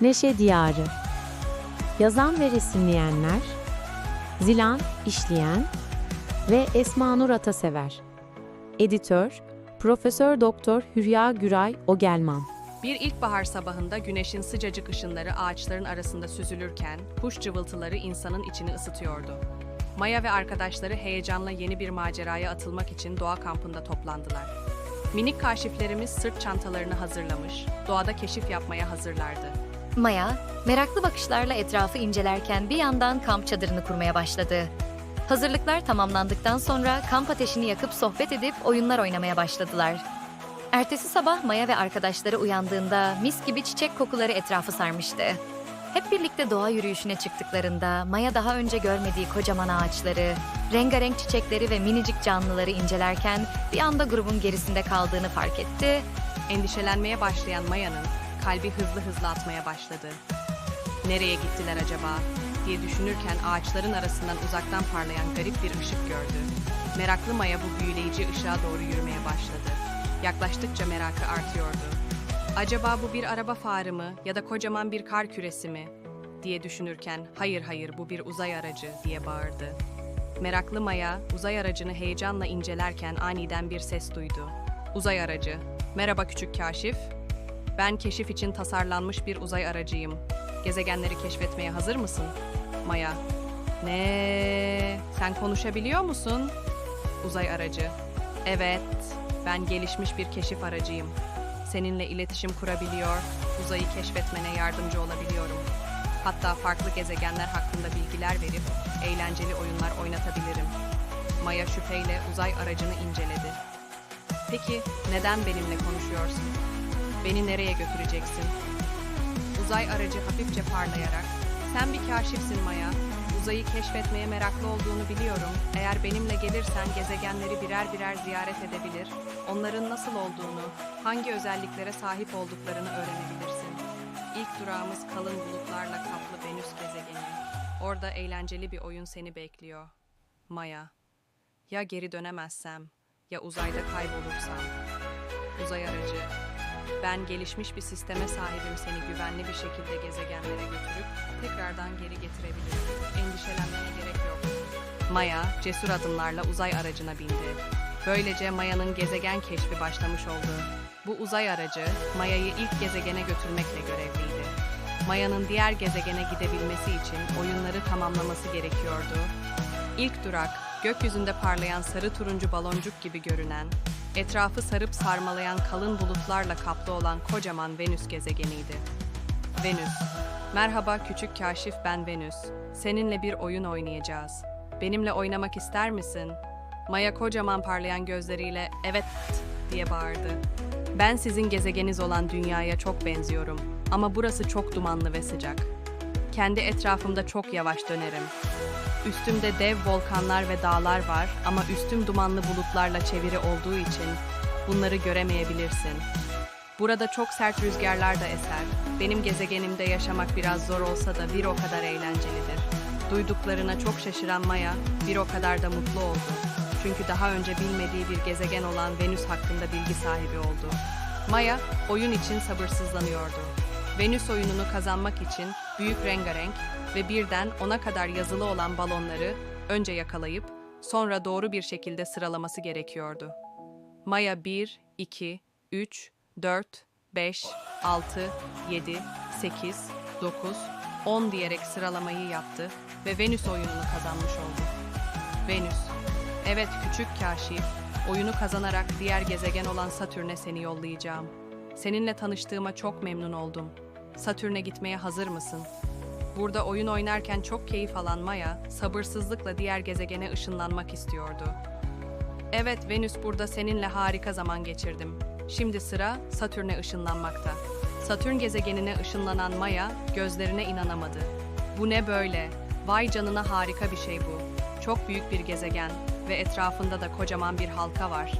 Neşe Diyarı Yazan ve resimleyenler Zilan İşleyen ve Esma Nur Atasever Editör Profesör Doktor Hülya Güray Ogelman Bir ilkbahar sabahında güneşin sıcacık ışınları ağaçların arasında süzülürken kuş cıvıltıları insanın içini ısıtıyordu. Maya ve arkadaşları heyecanla yeni bir maceraya atılmak için doğa kampında toplandılar. Minik kaşiflerimiz sırt çantalarını hazırlamış, doğada keşif yapmaya hazırlardı. Maya, meraklı bakışlarla etrafı incelerken bir yandan kamp çadırını kurmaya başladı. Hazırlıklar tamamlandıktan sonra kamp ateşini yakıp sohbet edip oyunlar oynamaya başladılar. Ertesi sabah Maya ve arkadaşları uyandığında mis gibi çiçek kokuları etrafı sarmıştı. Hep birlikte doğa yürüyüşüne çıktıklarında Maya daha önce görmediği kocaman ağaçları, rengarenk çiçekleri ve minicik canlıları incelerken bir anda grubun gerisinde kaldığını fark etti Endişelenmeye başlayan Maya'nın kalbi hızlı hızlı atmaya başladı. Nereye gittiler acaba diye düşünürken ağaçların arasından uzaktan parlayan garip bir ışık gördü. Meraklı Maya bu büyüleyici ışığa doğru yürümeye başladı. Yaklaştıkça merakı artıyordu. Acaba bu bir araba farı mı ya da kocaman bir kar küresi mi diye düşünürken hayır hayır bu bir uzay aracı diye bağırdı. Meraklı Maya uzay aracını heyecanla incelerken aniden bir ses duydu. Uzay aracı. Merhaba küçük kaşif. Ben keşif için tasarlanmış bir uzay aracıyım. Gezegenleri keşfetmeye hazır mısın? Maya. Ne? Sen konuşabiliyor musun? Uzay aracı. Evet, ben gelişmiş bir keşif aracıyım. Seninle iletişim kurabiliyor, uzayı keşfetmene yardımcı olabiliyorum. Hatta farklı gezegenler hakkında bilgiler verip eğlenceli oyunlar oynatabilirim. Maya şüpheyle uzay aracını inceledi. Peki neden benimle konuşuyorsun? Beni nereye götüreceksin? Uzay aracı hafifçe parlayarak, sen bir kaşifsin Maya, uzayı keşfetmeye meraklı olduğunu biliyorum. Eğer benimle gelirsen gezegenleri birer birer ziyaret edebilir, onların nasıl olduğunu, hangi özelliklere sahip olduklarını öğrenebilirsin. İlk durağımız kalın bulutlarla kaplı Venüs gezegeni. Orada eğlenceli bir oyun seni bekliyor. Maya. Ya geri dönemezsem, ya uzayda kaybolursam. Uzay aracı. Ben gelişmiş bir sisteme sahibim seni güvenli bir şekilde gezegenlere götürüp tekrardan geri getirebilirim. Endişelenmene gerek yok. Maya cesur adımlarla uzay aracına bindi. Böylece Maya'nın gezegen keşfi başlamış oldu. Bu uzay aracı Maya'yı ilk gezegene götürmekle görevliydi. Maya'nın diğer gezegene gidebilmesi için oyunları tamamlaması gerekiyordu. İlk durak, gökyüzünde parlayan sarı turuncu baloncuk gibi görünen, etrafı sarıp sarmalayan kalın bulutlarla kaplı olan kocaman Venüs gezegeniydi. Venüs. Merhaba küçük kaşif ben Venüs. Seninle bir oyun oynayacağız. Benimle oynamak ister misin? Maya kocaman parlayan gözleriyle evet diye bağırdı. Ben sizin gezegeniz olan dünyaya çok benziyorum ama burası çok dumanlı ve sıcak. Kendi etrafımda çok yavaş dönerim. Üstümde dev volkanlar ve dağlar var ama üstüm dumanlı bulutlarla çeviri olduğu için bunları göremeyebilirsin. Burada çok sert rüzgarlar da eser. Benim gezegenimde yaşamak biraz zor olsa da bir o kadar eğlencelidir. Duyduklarına çok şaşıran Maya bir o kadar da mutlu oldu. Çünkü daha önce bilmediği bir gezegen olan Venüs hakkında bilgi sahibi oldu. Maya oyun için sabırsızlanıyordu. Venüs oyununu kazanmak için büyük rengarenk ve birden ona kadar yazılı olan balonları önce yakalayıp sonra doğru bir şekilde sıralaması gerekiyordu. Maya 1, 2, 3, 4, 5, 6, 7, 8, 9, 10 diyerek sıralamayı yaptı ve Venüs oyununu kazanmış oldu. Venüs. Evet küçük kaşif, oyunu kazanarak diğer gezegen olan Satürn'e seni yollayacağım. Seninle tanıştığıma çok memnun oldum. Satürn'e gitmeye hazır mısın? Burada oyun oynarken çok keyif alan Maya, sabırsızlıkla diğer gezegene ışınlanmak istiyordu. Evet Venüs burada seninle harika zaman geçirdim. Şimdi sıra Satürn'e ışınlanmakta. Satürn gezegenine ışınlanan Maya gözlerine inanamadı. Bu ne böyle? Vay canına harika bir şey bu. Çok büyük bir gezegen ve etrafında da kocaman bir halka var.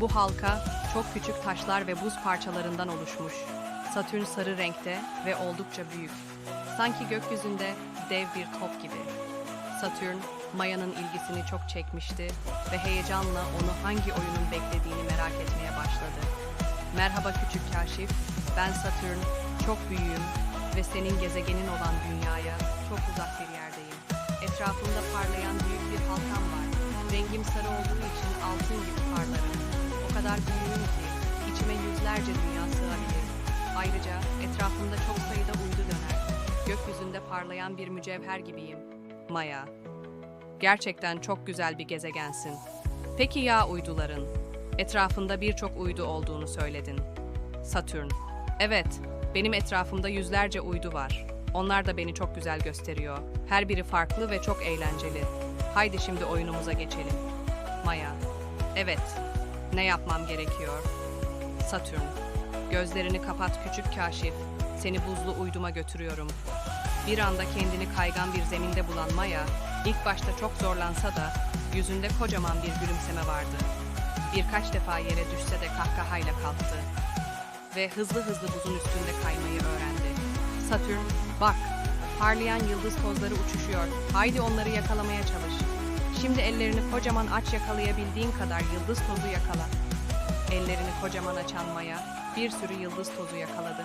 Bu halka çok küçük taşlar ve buz parçalarından oluşmuş. Satürn sarı renkte ve oldukça büyük. Sanki gökyüzünde dev bir top gibi. Satürn, Maya'nın ilgisini çok çekmişti ve heyecanla onu hangi oyunun beklediğini merak etmeye başladı. Merhaba küçük kaşif, ben Satürn, çok büyüğüm ve senin gezegenin olan dünyaya çok uzak bir yerdeyim. Etrafımda parlayan büyük bir halkam var. Rengim sarı olduğu için altın gibi parlarım. O kadar büyüğüm ki içime yüzlerce dünya sığabilir. Ayrıca etrafımda çok sayıda uydu döner. Gökyüzünde parlayan bir mücevher gibiyim. Maya. Gerçekten çok güzel bir gezegensin. Peki ya uyduların? Etrafında birçok uydu olduğunu söyledin. Satürn. Evet, benim etrafımda yüzlerce uydu var. Onlar da beni çok güzel gösteriyor. Her biri farklı ve çok eğlenceli. Haydi şimdi oyunumuza geçelim. Maya. Evet. Ne yapmam gerekiyor? Satürn. Gözlerini kapat küçük kaşif. Seni buzlu uyduma götürüyorum. Bir anda kendini kaygan bir zeminde bulan Maya, ilk başta çok zorlansa da yüzünde kocaman bir gülümseme vardı. Birkaç defa yere düşse de kahkahayla kalktı ve hızlı hızlı buzun üstünde kaymayı öğrendi. Satürn, bak, parlayan yıldız tozları uçuşuyor. Haydi onları yakalamaya çalış. Şimdi ellerini kocaman aç yakalayabildiğin kadar yıldız tozu yakala. Ellerini kocaman açan Maya bir sürü yıldız tozu yakaladı.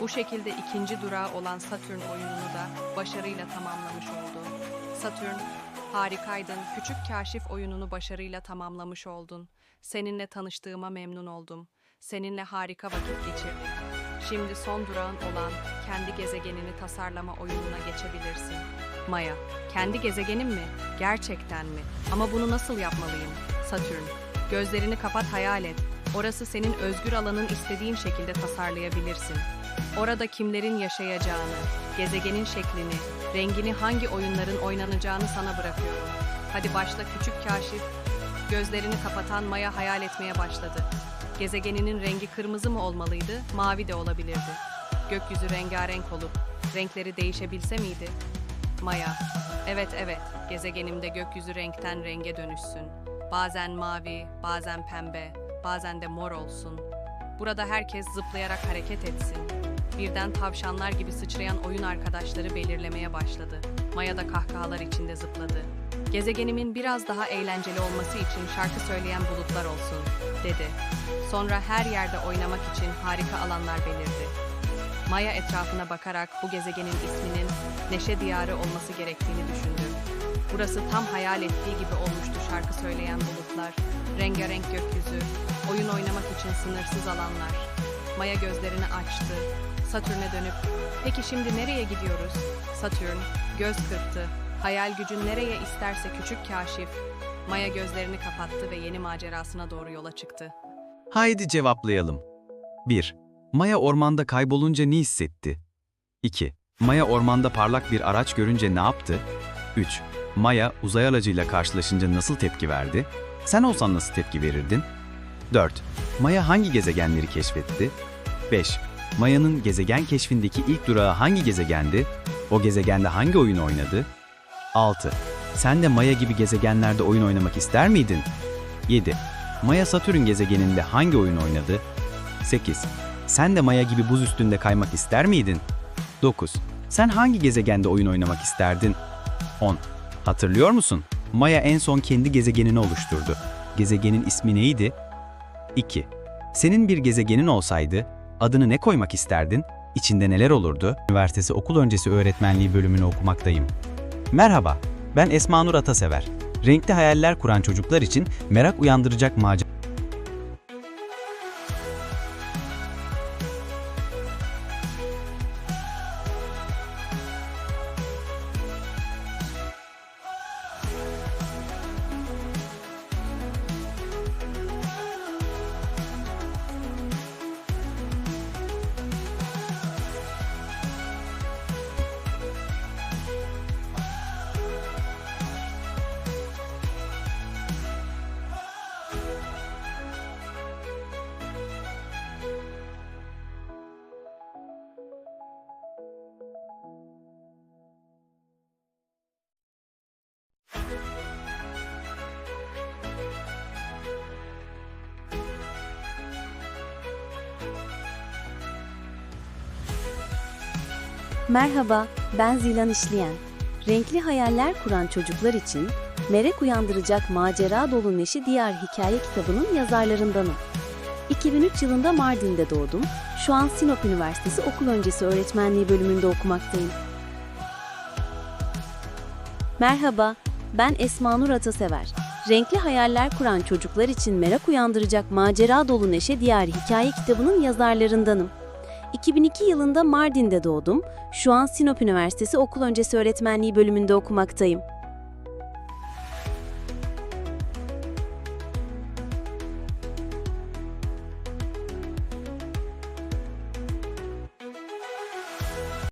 Bu şekilde ikinci durağı olan Satürn oyununu da başarıyla tamamlamış oldu. Satürn, harikaydın. Küçük kaşif oyununu başarıyla tamamlamış oldun. Seninle tanıştığıma memnun oldum. Seninle harika vakit geçirdik. Şimdi son durağın olan kendi gezegenini tasarlama oyununa geçebilirsin. Maya, kendi gezegenim mi? Gerçekten mi? Ama bunu nasıl yapmalıyım? Satürn, gözlerini kapat hayal et. Orası senin özgür alanın istediğin şekilde tasarlayabilirsin. Orada kimlerin yaşayacağını, gezegenin şeklini, rengini hangi oyunların oynanacağını sana bırakıyorum. Hadi başla küçük kaşif. Gözlerini kapatan Maya hayal etmeye başladı. Gezegeninin rengi kırmızı mı olmalıydı, mavi de olabilirdi. Gökyüzü rengarenk olup renkleri değişebilse miydi? Maya, evet evet, gezegenimde gökyüzü renkten renge dönüşsün. Bazen mavi, bazen pembe, bazen de mor olsun. Burada herkes zıplayarak hareket etsin. Birden tavşanlar gibi sıçrayan oyun arkadaşları belirlemeye başladı. Maya da kahkahalar içinde zıpladı. Gezegenimin biraz daha eğlenceli olması için şarkı söyleyen bulutlar olsun, dedi. Sonra her yerde oynamak için harika alanlar belirdi. Maya etrafına bakarak bu gezegenin isminin Neşe Diyarı olması gerektiğini düşündü. Burası tam hayal ettiği gibi olmuştu şarkı söyleyen bulutlar, rengarenk gökyüzü, oyun oynamak için sınırsız alanlar. Maya gözlerini açtı. Satürn'e dönüp, peki şimdi nereye gidiyoruz? Satürn, göz kırptı. Hayal gücün nereye isterse küçük kaşif. Maya gözlerini kapattı ve yeni macerasına doğru yola çıktı. Haydi cevaplayalım. 1. Maya ormanda kaybolunca ne hissetti? 2. Maya ormanda parlak bir araç görünce ne yaptı? 3. Maya uzay aracıyla karşılaşınca nasıl tepki verdi? Sen olsan nasıl tepki verirdin? 4. Maya hangi gezegenleri keşfetti? 5. Maya'nın gezegen keşfindeki ilk durağı hangi gezegendi? O gezegende hangi oyunu oynadı? 6. Sen de Maya gibi gezegenlerde oyun oynamak ister miydin? 7. Maya Satürn gezegeninde hangi oyun oynadı? 8. Sen de Maya gibi buz üstünde kaymak ister miydin? 9. Sen hangi gezegende oyun oynamak isterdin? 10. Hatırlıyor musun? Maya en son kendi gezegenini oluşturdu. Gezegenin ismi neydi? 2. Senin bir gezegenin olsaydı adını ne koymak isterdin? İçinde neler olurdu? Üniversitesi okul öncesi öğretmenliği bölümünü okumaktayım. Merhaba, ben Esma Nur Atasever. Renkli hayaller kuran çocuklar için merak uyandıracak macera Merhaba, ben Zilan İşleyen. Renkli hayaller kuran çocuklar için merak uyandıracak macera dolu Neşi Diyar hikaye kitabının yazarlarındanım. 2003 yılında Mardin'de doğdum. Şu an Sinop Üniversitesi Okul Öncesi Öğretmenliği bölümünde okumaktayım. Merhaba, ben Esma Nur Atasever. Renkli hayaller kuran çocuklar için merak uyandıracak macera dolu neşe diğer hikaye kitabının yazarlarındanım. 2002 yılında Mardin'de doğdum. Şu an Sinop Üniversitesi Okul Öncesi Öğretmenliği bölümünde okumaktayım.